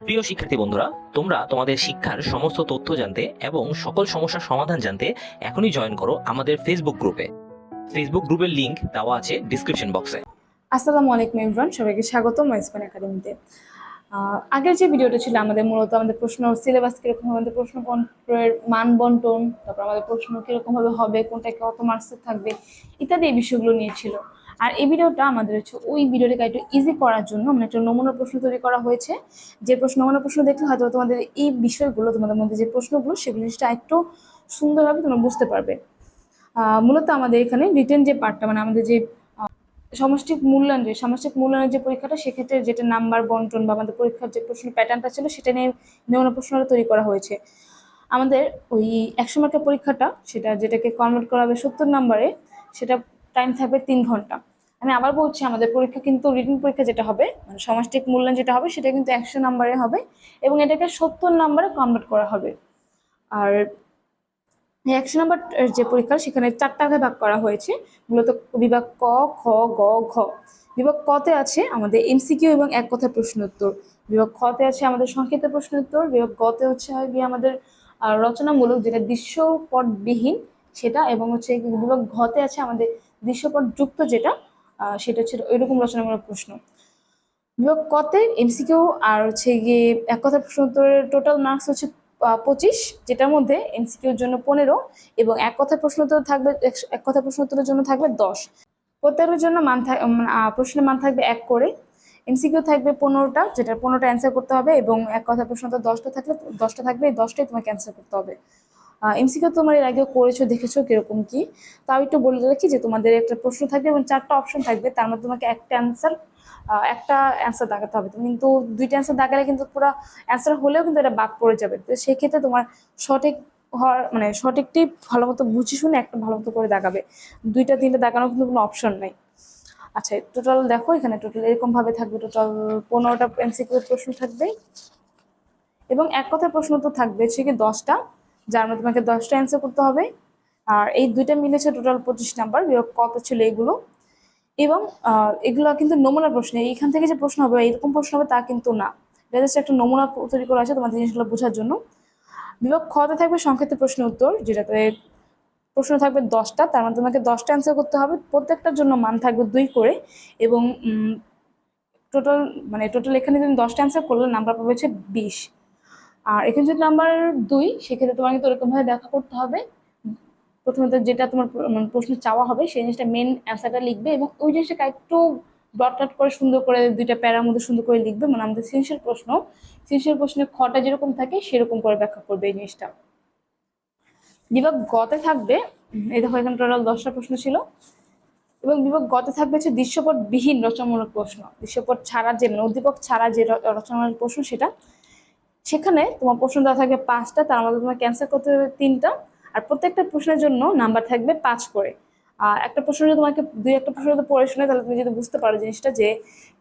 প্রিয় শিক্ষার্থী বন্ধুরা, তোমরা তোমাদের শিক্ষার সমস্ত তথ্য জানতে এবং সকল সমস্যার সমাধান জানতে এখনই জয়েন করো আমাদের ফেসবুক গ্রুপে ফেসবুক গ্রুপের লিংক দেওয়া আছে ডিসক্রিপশন বক্সে আসসালামু আলাইকুম ইমরান সবাইকে স্বাগতম মাইসপান একাডেমিতে আগের যে ভিডিওটা ছিল, আমাদের মূলত আমাদের প্রশ্ন সিলেবাস কীরকম আমাদের প্রশ্ন পত্রের মান বন্টন, তারপর আমাদের প্রশ্ন কীরকমভাবে হবে কোনটা কত মার্কসের থাকবে, ইত্যাদি এই বিষয়গুলো নিয়ে ছিল। আর এই ভিডিওটা আমাদের হচ্ছে ওই ভিডিওটাকে একটু ইজি করার জন্য মানে একটা নমুনা প্রশ্ন তৈরি করা হয়েছে। যে প্রশ্ন, নমুনা প্রশ্ন দেখলে হয়তো তোমাদের এই বিষয়গুলো, তোমাদের মধ্যে যে প্রশ্নগুলো, সেগুলো জিনিসটা একটু সুন্দরভাবে তোমরা বুঝতে পারবে। মূলত আমাদের এখানে রিটেন যে পার্টটা মানে আমাদের যে সমষ্টিক মূল্যায়ন যে, সামষ্টিক মূল্যায়নের যে পরীক্ষাটা, সেক্ষেত্রে যেটা নাম্বার বন্টন বা আমাদের পরীক্ষার যে প্রশ্ন প্যাটার্নটা ছিল, সেটা নিয়ে নমুনা প্রশ্নটা তৈরি করা হয়েছে। আমাদের ওই একশো মার্কের পরীক্ষাটা, সেটা যেটাকে কনভার্ট করা হবে সত্তর নাম্বারে সেটা টাইম থাকবে তিন ঘণ্টা। আমি আবার বলছি, আমাদের পরীক্ষা কিন্তু রিটেন পরীক্ষা যেটা হবে মানে সমষ্টিক মূল্যায়ন যেটা হবে, সেটা কিন্তু একশো নাম্বারে হবে এবং এটাকে সত্তর নাম্বারে কনভার্ট করা হবে। আর একশো নাম্বার যে পরীক্ষা, সেখানে চারটা ভাগে করা হয়েছে। মূলত বিভাগ ক, খ, গ, ঘ। বিভাগ কতে আছে আমাদের এমসিকিউ এবং এক কথায় প্রশ্ন উত্তর। বিভাগ খতে আছে আমাদের সংক্ষিপ্ত প্রশ্ন উত্তর। বিভাগ গতে হচ্ছে গিয়ে আমাদের রচনামূলক যেটা দৃশ্যপটবিহীন, সেটা এবং হচ্ছে বিভাগ ঘতে আছে আমাদের দৃশ্যপট যুক্ত যেটা সেটা হচ্ছে ওইরকম রচনামূলক প্রশ্ন। বিভাগ কতে এমসিকিউ আর হচ্ছে গিয়ে এক কথা প্রশ্ন উত্তরের টোটাল মার্কস হচ্ছে পঁচিশ, যেটার মধ্যে এমসিকিউর জন্য পনেরো এবং এক কথা প্রশ্ন উত্তর থাকবে এক কথা প্রশ্ন উত্তরের জন্য থাকবে দশ। প্রত্যেকের জন্য মান থাক- প্রশ্নের মান থাকবে এক করে। এমসিকিউ থাকবে পনেরোটা যেটা পনেরোটা অ্যান্সার করতে হবে এবং এক কথা প্রশ্ন উত্তর দশটা থাকলে, দশটা থাকবে, এই দশটাই তোমাকে অ্যান্সার করতে হবে। এমসিকিউ তোমার এর আগেও করেছ, দেখেছ কীরকম কি? তাও একটু বলে রাখি যে তোমাদের একটা প্রশ্ন থাকবে এবং চারটা অপশন থাকবে, তার মধ্যে তোমাকে একটা অ্যান্সার একটা অ্যান্সার দাগাতে হবে। তুমি কিন্তু দুইটা অ্যান্সার দাগালে কিন্তু পুরো অ্যান্সার হলেও কিন্তু এটা বাদ পড়ে যাবে। তো সেক্ষেত্রে তোমার সঠিক হওয়ার মানে সঠিকটি ভালো মতো বুঝে শুনে একটা ভালো মতো করে দাগাবে। দুইটা, তিনটা দাগানোর কিন্তু কোনো অপশন নাই। আচ্ছা টোটাল দেখো, এখানে টোটাল এরকম ভাবে থাকবে টোটাল পনেরোটা এমসিকিউ প্রশ্ন থাকবে। এবং এক কথার প্রশ্ন তো থাকবে সে কি দশটা। যার মধ্যে তোমাকে দশটা অ্যান্সার করতে হবে। আর এই দুইটা মিলেছে টোটাল পঁচিশ নাম্বার বিয়োগ কত ছিল এগুলো। এবং এগুলো কিন্তু নমুনা প্রশ্ন, এইখান থেকে যে প্রশ্ন হবে এরকম প্রশ্ন হবে তা কিন্তু না। এটা জাস্ট একটা নমুনা তৈরি করা আছে তোমাদের জিনিসগুলো বোঝার জন্য। বিভাগ খতে থাকবে সংক্ষিপ্ত প্রশ্ন উত্তর, যেটাতে প্রশ্ন থাকবে দশটা, তার মধ্যে তোমাকে দশটা অ্যান্সার করতে হবে। প্রত্যেকটার জন্য মান থাকবে দুই করে, এবং টোটাল মানে টোটাল এখানে তুমি দশটা অ্যান্সার করলে নাম্বার পাবে হচ্ছে বিশ। আর এখানে যদি নাম্বার দুই, সেক্ষেত্রে তোমাকে তো ওরকমভাবে ব্যাখ্যা করতে হবে। প্রথমত যেটা তোমার মানে প্রশ্ন চাওয়া হবে, সেই জিনিসটা মেন অ্যান্সারটা লিখবে এবং ওই জিনিসটাকে একটু ডট করে সুন্দর করে দুইটা প্যারার মধ্যে সুন্দর করে লিখবে। মানে আমাদের সিনসিয়ার প্রশ্ন সিনসিয়ার প্রশ্নে খটা যেরকম থাকে, সেরকম করে ব্যাখ্যা করবে এই জিনিসটা। বিভাগ গতে থাকবে, এই দেখো এখানে টোটাল দশটা প্রশ্ন ছিল। এবং বিভাগ গতে থাকবে হচ্ছে দৃশ্যপট বিহীন রচনামূলক প্রশ্ন। দৃশ্যপট ছাড়া যে মানে উদ্দীপক ছাড়া যে রচনামূলক প্রশ্ন সেটা সেখানে তোমার প্রশ্ন দেওয়া থাকবে পাঁচটা, তার মধ্যে তোমার ক্যান্সেল করতে হবে তিনটা। আর প্রত্যেকটা প্রশ্নের জন্য নাম্বার থাকবে পাঁচ করে। একটা প্রশ্ন যদি তোমাকে, দুই একটা প্রশ্ন যদি পড়ে শুনে, তাহলে তুমি যদি বুঝতে পারো জিনিসটা যে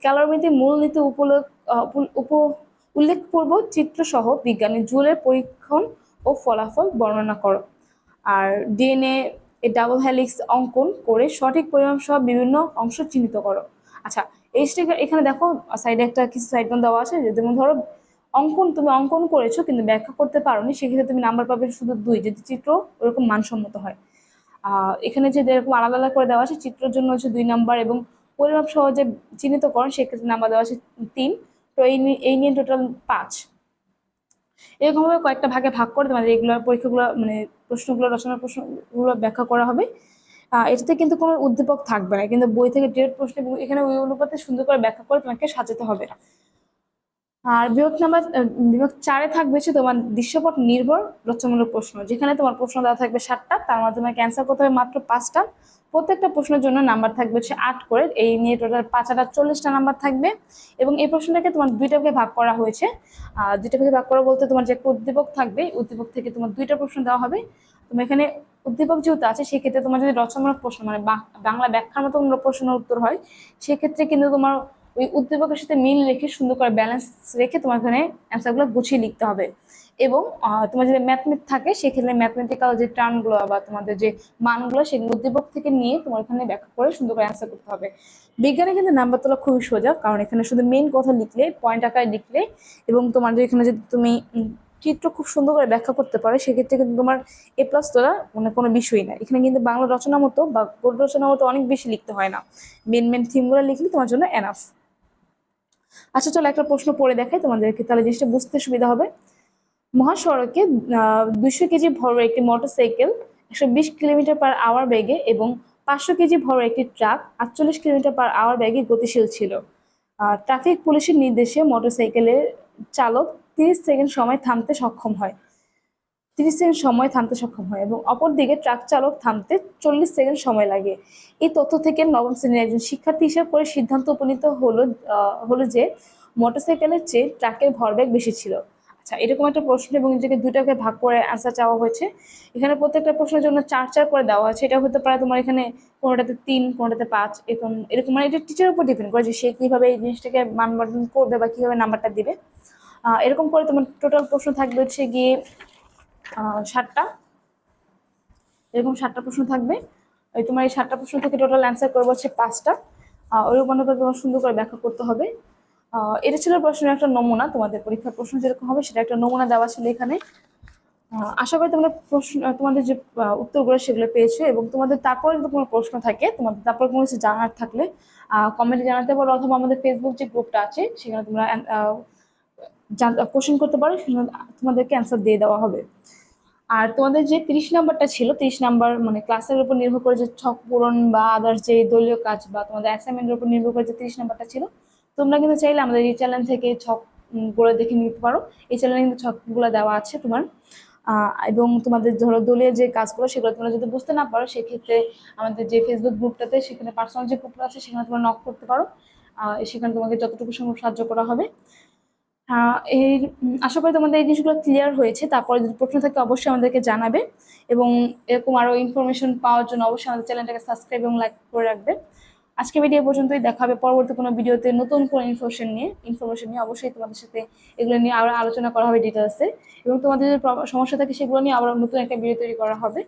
ক্যালোরিমিতি মূলনীতি উপলক উপ- উল্লেখপূর্ব চিত্রসহ বিজ্ঞানী জুলের পরীক্ষণ ও ফলাফল বর্ণনা করো। আর ডিএনএ এ ডাবল হ্যালিক্স অঙ্কন করে সঠিক পরিমাণ সহ বিভিন্ন অংশ চিহ্নিত করো। আচ্ছা এই এখানে দেখো সাইডে একটা কিছু সাইড দেওয়া আছে, যেমন ধরো অঙ্কন, তুমি অঙ্কন করেছ কিন্তু ব্যাখ্যা করতে পারোনি, সেক্ষেত্রে তুমি নাম্বার পাবে শুধু দুই, যদি চিত্র ওরকম মানসম্মত হয়। এখানে যে এরকম আলাদা আলাদা করে দেওয়া আছে, চিত্রের জন্য হচ্ছে দুই নাম্বার এবং পরিমাপ সহজে চিহ্নিত করেন সেক্ষেত্রে নাম্বার দেওয়া আছে তিন। তো এই এই নিয়ে টোটাল পাঁচ। এরকমভাবে কয়েকটা ভাগে ভাগ করে তোমাদের এগুলো পরীক্ষাগুলো মানে প্রশ্নগুলো রচনার প্রশ্নগুলো ব্যাখ্যা করা হবে। এটাতে কিন্তু কোনো উদ্দীপক থাকবে না, কিন্তু বই থেকে ডিরেক্ট প্রশ্ন এবং এখানে ওই অনুপাতে সুন্দর করে ব্যাখ্যা করে তোমাকে সাজাতে হবে। আর বিভক্ত নাম্বার বিভক্ত চারে থাকবে হচ্ছে তোমার দৃশ্যপট নির্ভর রচনামূলক প্রশ্ন, যেখানে তোমার প্রশ্ন দেওয়া থাকবে সাতটা, তার মাধ্যমে ক্যান্সার করতে হবে মাত্র পাঁচটা। প্রত্যেকটা প্রশ্নের জন্য নাম্বার থাকবে হচ্ছে আট করে, এই নিয়ে টোটাল পাঁচ হাজার চল্লিশটা নাম্বার থাকবে। এবং এই প্রশ্নটাকে তোমার দুইটা ভাগে ভাগ করা হয়েছে। দুইটা ভাগে ভাগ করা বলতে তোমার যে একটা উদ্দীপক থাকবে, উদ্দীপক থেকে তোমার দুইটা প্রশ্ন দেওয়া হবে। তুমি এখানে উদ্দীপক যেহেতু আছে, সেক্ষেত্রে তোমার যদি রচনামূলক প্রশ্ন মানে বাংলা ব্যাখ্যার মতো প্রশ্নের উত্তর হয়, সেক্ষেত্রে কিন্তু তোমার ওই উদ্দীপকের সাথে মিল রেখে সুন্দর করে ব্যালেন্স রেখে তোমার এখানে অ্যান্সারগুলো গুছিয়ে লিখতে হবে। এবং তোমার যদি ম্যাথমেট থাকে, সেক্ষেত্রে ম্যাথমেটিক্যাল যে টার্মগুলো বা তোমাদের যে মানগুলো, সেগুলো উদ্দীপক থেকে নিয়ে তোমার এখানে ব্যাখ্যা করে সুন্দর করে অ্যান্সার করতে হবে। বিজ্ঞানে কিন্তু নাম্বার তোলা খুবই সোজা, কারণ এখানে শুধু মেন কথা লিখলে পয়েন্ট আকারে লিখলে, এবং তোমার এখানে যদি তুমি চিত্র খুব সুন্দর করে ব্যাখ্যা করতে পারে, সেক্ষেত্রে কিন্তু তোমার এ প্লাস তোলা মানে কোনো বিষয়ই না। এখানে কিন্তু বাংলা রচনা মতো বা গদ্য রচনা মতো অনেক বেশি লিখতে হয় না। মেন মেন থিমগুলো লিখলে তোমার জন্য এনাফ আচ্ছা চলো একটা প্রশ্ন পড়ে দেখাই তোমাদেরকে, তাহলে জিনিসটা বুঝতে সুবিধা হবে। মহাসড়কে দুইশো কেজি ভরের একটি মোটরসাইকেল, একশো বিশ কিলোমিটার পার আওয়ার বেগে এবং পাঁচশো কেজি ভরের একটি ট্রাক, আটচল্লিশ কিলোমিটার পার আওয়ার বেগে গতিশীল ছিল। ট্রাফিক পুলিশের নির্দেশে মোটরসাইকেলের চালক তিরিশ সেকেন্ড সময় থামতে সক্ষম হয়। তিরিশ সেকেন্ড সময় থামতে সক্ষম হয় এবং অপরদিকে ট্রাক চালক থামতে চল্লিশ সেকেন্ড সময় লাগে। এই তথ্য থেকে নবম শ্রেণির একজন শিক্ষার্থী হিসেবে করে সিদ্ধান্ত উপনীত হলো হলো যে মোটরসাইকেলের চেয়ে ট্রাকের ভরবেগ বেশি ছিল। আচ্ছা এরকম একটা প্রশ্ন এবং এটাকে দুটাকে ভাগ করে অ্যান্সার চাওয়া হয়েছে। এখানে প্রত্যেকটা প্রশ্নের জন্য চার চার করে দেওয়া আছে। এটা হতে পারে তোমার এখানে কোনোটাতে তিন, কোনোটাতে পাঁচ, এরকম এরকম মানে এটা টিচারের উপর ডিপেন্ড করে যে সে কীভাবে এই জিনিসটাকে মান করবে বা কীভাবে নাম্বারটা দিবে। এরকম করে তোমার টোটাল প্রশ্ন থাকবে হচ্ছে গিয়ে ষাটটা এরকম ষাটটা প্রশ্ন থাকবে। ওই তোমার এই ষাটটা প্রশ্ন থেকে টোটাল অ্যান্সার করব হচ্ছে পাঁচটা। ওইরকম অনুপাতে তোমার সুন্দর করে ব্যাখ্যা করতে হবে। এটা ছিল প্রশ্নের একটা নমুনা, তোমাদের পরীক্ষার প্রশ্ন যেরকম হবে সেটা একটা নমুনা দেওয়া ছিল এখানে। আশা করি তোমরা প্রশ্ন তোমাদের যে উত্তরগুলো সেগুলো পেয়েছ এবং তোমাদের তারপরে যদি কোনো প্রশ্ন থাকে, তোমাদের তারপর কোনো কিছু জানার থাকলে কমেন্টে জানাতে পারো অথবা আমাদের ফেসবুক যে গ্রুপটা আছে, সেখানে তোমরা কোশ্চেন করতে পারো তোমাদেরকে অ্যান্সার দিয়ে দেওয়া হবে। আর তোমাদের যে তিরিশ নাম্বারটা ছিল, তিরিশ নাম্বার মানে ক্লাসের উপর নির্ভর করে যে ছক পূরণ বা আদার্স যে দলীয় কাজ বা তোমাদের অ্যাসাইনমেন্টের উপর নির্ভর করে যে তিরিশ নাম্বারটা ছিল, তোমরা কিন্তু চাইলে আমাদের এই চ্যানেল থেকে ছকগুলো দেখে নিতে পারো। এই চ্যানেলে কিন্তু ছকগুলো দেওয়া আছে তোমার। এবং তোমাদের ধরো দলীয় যে কাজগুলো, সেগুলো তোমরা যদি বুঝতে না পারো, সেক্ষেত্রে আমাদের যে ফেসবুক গ্রুপটাতে সেখানে পার্সোনাল যে গ্রুপটা আছে, সেখানে তোমরা নক করতে পারো। সেখানে তোমাকে যতটুকু সম্ভব সাহায্য করা হবে। এই আশা করি তোমাদের এই জিনিসগুলো ক্লিয়ার হয়েছে। তারপরে যদি প্রশ্ন থাকে, অবশ্যই আমাদেরকে জানাবে। এবং এরকম আরও ইনফরমেশন পাওয়ার জন্য অবশ্যই আমাদের চ্যানেলটাকে সাবস্ক্রাইব এবং লাইক করে রাখবে। আজকে ভিডিও পর্যন্তই। দেখা হবে পরবর্তী কোনো ভিডিওতে নতুন কোনো ইনফরমেশন নিয়ে। ইনফরমেশন নিয়ে অবশ্যই তোমাদের সাথে এগুলো নিয়ে আরও আলোচনা করা হবে ডিটেলসে এবং তোমাদের প্রব- সমস্যা থাকে, সেগুলো নিয়ে আবার নতুন একটা ভিডিও তৈরি করা হবে।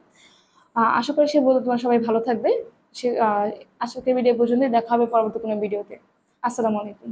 আশা করি সে বলতে তোমার সবাই ভালো থাকবে। সে আজকের ভিডিও পর্যন্তই। দেখা হবে পরবর্তী কোনো ভিডিওতে আসসালামু আলাইকুম।